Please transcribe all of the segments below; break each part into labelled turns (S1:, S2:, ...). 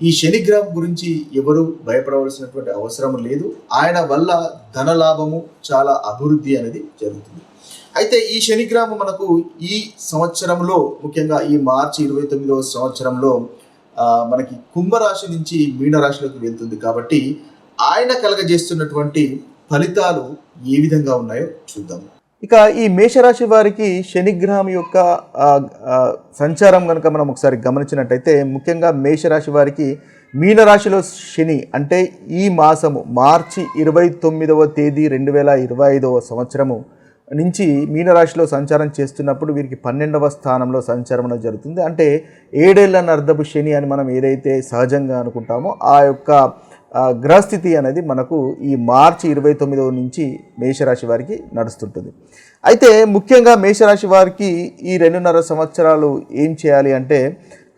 S1: ఈ శనిగ్రహం గురించి ఎవరు భయపడవలసినటువంటి అవసరం లేదు. ఆయన వల్ల ధన లాభము చాలా అభివృద్ధి అనేది జరుగుతుంది. అయితే ఈ శనిగ్రహం మనకు ఈ సంవత్సరంలో ముఖ్యంగా ఈ మార్చి ఇరవై తొమ్మిదవ సంవత్సరంలో మనకి కుంభరాశి నుంచి మీనరాశిలోకి వెళ్తుంది కాబట్టి ఆయన కలగజేస్తున్నటువంటి ఫలితాలు ఏ విధంగా ఉన్నాయో చూద్దాము.
S2: ఇక ఈ మేషరాశి వారికి శనిగ్రహం యొక్క సంచారం కనుక మనం ఒకసారి గమనించినట్టయితే ముఖ్యంగా మేషరాశి వారికి మీనరాశిలో శని అంటే ఈ మాసము మార్చి ఇరవై తొమ్మిదవ తేదీ రెండు వేల ఇరవై ఐదవ సంవత్సరము నుంచి మీనరాశిలో సంచారం చేస్తున్నప్పుడు వీరికి పన్నెండవ స్థానంలో సంచారం జరుగుతుంది. అంటే ఏడేళ్ళ అర్ధపు శని అని మనం ఏదైతే సహజంగా అనుకుంటామో ఆ యొక్క గ్రహస్థితి అనేది మనకు ఈ మార్చి ఇరవై తొమ్మిదవ నుంచి మేషరాశి వారికి నడుస్తుంటుంది. అయితే ముఖ్యంగా మేషరాశి వారికి ఈ రెండున్నర సంవత్సరాలు ఏం చేయాలి అంటే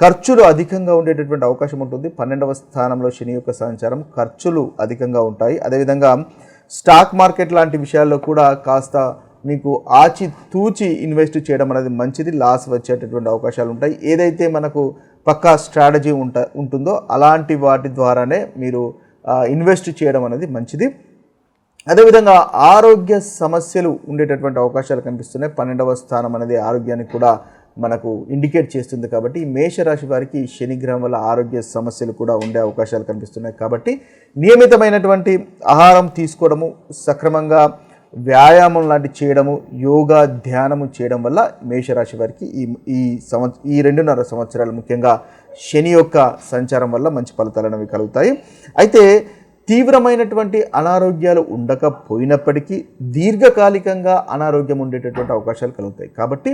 S2: ఖర్చులు అధికంగా ఉండేటటువంటి అవకాశం ఉంటుంది. పన్నెండవ స్థానంలో శని యొక్క సంచారం ఖర్చులు అధికంగా ఉంటాయి. అదేవిధంగా స్టాక్ మార్కెట్ లాంటి విషయాల్లో కూడా కాస్త మీకు ఆచి తూచి ఇన్వెస్ట్ చేయడం అనేది మంచిది. లాస్ వచ్చేటటువంటి అవకాశాలు ఉంటాయి. ఏదైతే మనకు పక్కా స్ట్రాటజీ ఉంట ఉంటుందో అలాంటి వాటి ద్వారానే మీరు ఇన్వెస్ట్ చేయడం అనేది మంచిది. అదేవిధంగా ఆరోగ్య సమస్యలు ఉండేటటువంటి అవకాశాలు కనిపిస్తున్నాయి. పన్నెండవ స్థానం అనేది ఆరోగ్యానికి కూడా మనకు ఇండికేట్ చేస్తుంది కాబట్టి మేషరాశి వారికి శనిగ్రహం వల్ల ఆరోగ్య సమస్యలు కూడా ఉండే అవకాశాలు కనిపిస్తున్నాయి. కాబట్టి నియమితమైనటువంటి ఆహారం తీసుకోవడము సక్రమంగా వ్యాయామం లాంటి చేయడము యోగా ధ్యానము చేయడం వల్ల మేషరాశి వారికి ఈ ఈ సంవత్స ఈ రెండున్నర సంవత్సరాలు ముఖ్యంగా శని యొక్క సంచారం వల్ల మంచి ఫలితాలు అనేవి కలుగుతాయి. అయితే తీవ్రమైనటువంటి అనారోగ్యాలు ఉండకపోయినప్పటికీ దీర్ఘకాలికంగా అనారోగ్యం ఉండేటటువంటి అవకాశాలు కలుగుతాయి. కాబట్టి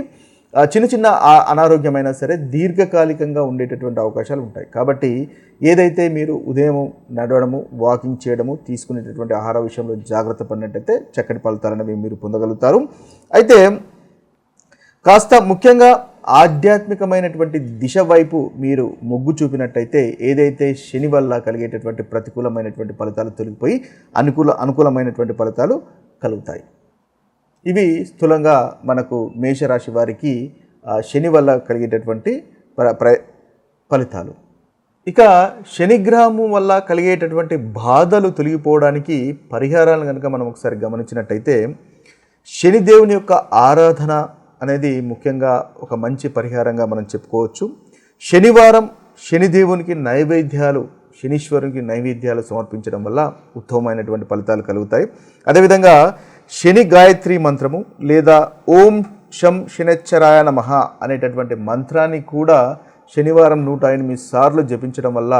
S2: చిన్న చిన్న అనారోగ్యమైనా సరే దీర్ఘకాలికంగా ఉండేటటువంటి అవకాశాలు ఉంటాయి. కాబట్టి ఏదైతే మీరు ఉదయం నడవడము వాకింగ్ చేయడము తీసుకునేటటువంటి ఆహార విషయంలో జాగ్రత్త పడినట్టయితే చక్కటి ఫలితాలనేవి మీరు పొందగలుగుతారు. అయితే కాస్త ముఖ్యంగా ఆధ్యాత్మికమైనటువంటి దిశ వైపు మీరు మొగ్గు చూపినట్టయితే ఏదైతే శని వల్ల కలిగేటటువంటి ప్రతికూలమైనటువంటి ఫలితాలు తొలగిపోయి అనుకూల అనుకూలమైనటువంటి ఫలితాలు కలుగుతాయి. ఇవి స్థూలంగా మనకు మేషరాశి వారికి శని వల్ల కలిగేటటువంటి ప్ర ప్ర ఫలితాలు. ఇక శనిగ్రహము వల్ల కలిగేటటువంటి బాధలు తొలగిపోవడానికి పరిహారాలను కనుక మనం ఒకసారి గమనించినట్టయితే శనిదేవుని యొక్క ఆరాధన అనేది ముఖ్యంగా ఒక మంచి పరిహారంగా మనం చెప్పుకోవచ్చు. శనివారం శనిదేవునికి నైవేద్యాలు శనీశ్వరునికి నైవేద్యాలు సమర్పించడం వల్ల ఉత్తమమైనటువంటి ఫలితాలు కలుగుతాయి. అదేవిధంగా శని గాయత్రి మంత్రము లేదా ఓం శం శనిచ్చరాయ నమ అనేటటువంటి మంత్రాన్ని కూడా శనివారం నూట ఎనిమిది సార్లు జపించడం వల్ల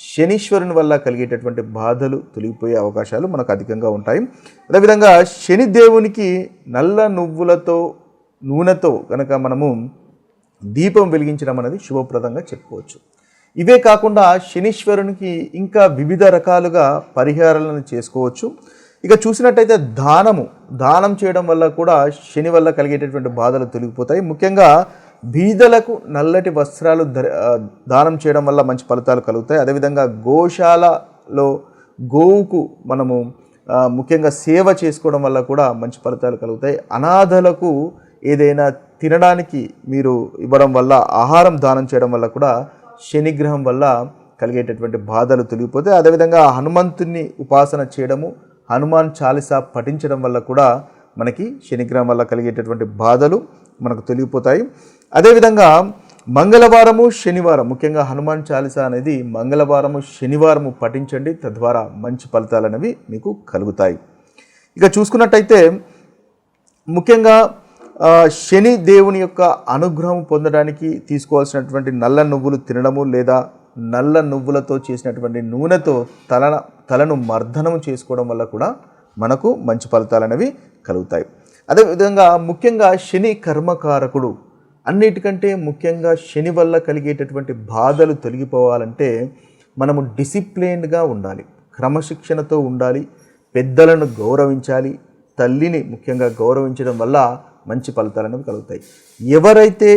S2: శనీశ్వరుని వల్ల కలిగేటటువంటి బాధలు తొలగిపోయే అవకాశాలు మనకు అధికంగా ఉంటాయి. అదేవిధంగా శని దేవునికి నల్ల నువ్వులతో నూనెతో కనుక మనము దీపం వెలిగించడం అనేది శుభప్రదంగా చెప్పుకోవచ్చు. ఇవే కాకుండా శనీశ్వరునికి ఇంకా వివిధ రకాలుగా పరిహారాలను చేసుకోవచ్చు. ఇక చూసినట్టయితే దానము దానం చేయడం వల్ల కూడా శని వల్ల కలిగేటటువంటి బాధలు తొలగిపోతాయి. ముఖ్యంగా బీదలకు నల్లటి వస్త్రాలు దానం చేయడం వల్ల మంచి ఫలితాలు కలుగుతాయి. అదేవిధంగా గోశాలలో గోవుకు మనము ముఖ్యంగా సేవ చేసుకోవడం వల్ల కూడా మంచి ఫలితాలు కలుగుతాయి. అనాథలకు ఏదైనా తినడానికి మీరు ఇవ్వడం వల్ల ఆహారం దానం చేయడం వల్ల కూడా శనిగ్రహం వల్ల కలిగేటటువంటి బాధలు తొలగిపోతాయి. అదేవిధంగా హనుమంతుని ఉపాసన చేయడము హనుమాన్ చాలీసా పఠించడం వల్ల కూడా మనకి శనిగ్రహం వల్ల కలిగేటటువంటి బాధలు మనకు తొలగిపోతాయి. అదేవిధంగా మంగళవారము శనివారం ముఖ్యంగా హనుమాన్ చాలీసా అనేది మంగళవారము శనివారము పఠించండి తద్వారా మంచి ఫలితాలు అనేవి మీకు కలుగుతాయి. ఇక చూసుకున్నట్టయితే ముఖ్యంగా శని దేవుని యొక్క అనుగ్రహం పొందడానికి తీసుకోవాల్సినటువంటి నల్ల నువ్వులు తినడము లేదా నల్ల నువ్వులతో చేసినటువంటి నూనెతో తల తలను మర్దనం చేసుకోవడం వల్ల కూడా మనకు మంచి ఫలితాలు అనేవి కలుగుతాయి. అదేవిధంగా ముఖ్యంగా శని కర్మకారకుడు అన్నిటికంటే ముఖ్యంగా శని వల్ల కలిగేటటువంటి బాధలు తొలగిపోవాలంటే మనము డిసిప్లైన్డ్గా ఉండాలి క్రమశిక్షణతో ఉండాలి పెద్దలను గౌరవించాలి తల్లిని ముఖ్యంగా గౌరవించడం వల్ల మంచి ఫలితాలు అనేవి కలుగుతాయి. ఎవరైతే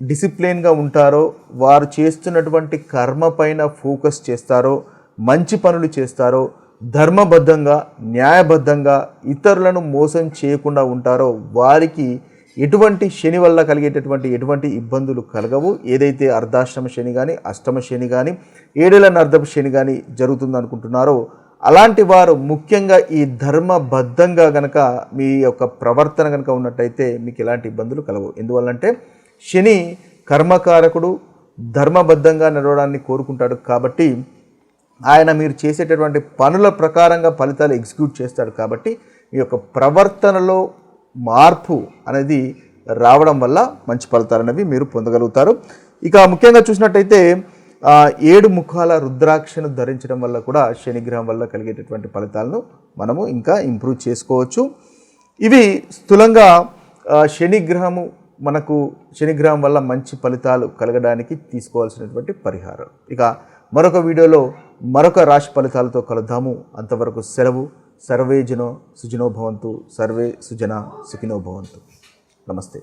S2: డిసిప్లిన్గా ఉంటారో వారు చేస్తున్నటువంటి కర్మ పైన ఫోకస్ చేస్తారో మంచి పనులు చేస్తారో ధర్మబద్ధంగా న్యాయబద్ధంగా ఇతరులను మోసం చేయకుండా ఉంటారో వారికి ఎటువంటి శని వల్ల కలిగేటటువంటి ఎటువంటి ఇబ్బందులు కలగవు. ఏదైతే అర్ధాష్టమ శని కానీ అష్టమ శని కానీ ఏడేళ్ళ నర్ధపు శని కానీ జరుగుతుంది అనుకుంటున్నారో అలాంటి వారు ముఖ్యంగా ఈ ధర్మబద్ధంగా గనక మీ యొక్క ప్రవర్తన కనుక ఉన్నట్టయితే మీకు ఎలాంటి ఇబ్బందులు కలవు. ఎందువల్లంటే శని కర్మకారకుడు ధర్మబద్ధంగా నడవడాన్ని కోరుకుంటాడు కాబట్టి ఆయన మీరు చేసేటటువంటి పనుల ప్రకారంగా ఫలితాలు ఎగ్జిక్యూట్ చేస్తాడు కాబట్టి మీ యొక్క ప్రవర్తనలో మార్పు అనేది రావడం వల్ల మంచి ఫలితాలు అనేవి మీరు పొందగలుగుతారు. ఇక ముఖ్యంగా చూసినట్టయితే ఏడు ముఖాల రుద్రాక్షను ధరించడం వల్ల కూడా శనిగ్రహం వల్ల కలిగేటటువంటి ఫలితాలను మనము ఇంకా ఇంప్రూవ్ చేసుకోవచ్చు. ఇవి స్థూలంగా శనిగ్రహము మనకు శనిగ్రహం వల్ల మంచి ఫలితాలు కలగడానికి తీసుకోవాల్సినటువంటి పరిహారం. ఇక మరొక వీడియోలో మరొక రాశి ఫలితాలతో కలుద్దాము. అంతవరకు సెలవు. సర్వే జనో సుజనోభవంతు సర్వే సుజన సుఖినో భవంతు. నమస్తే.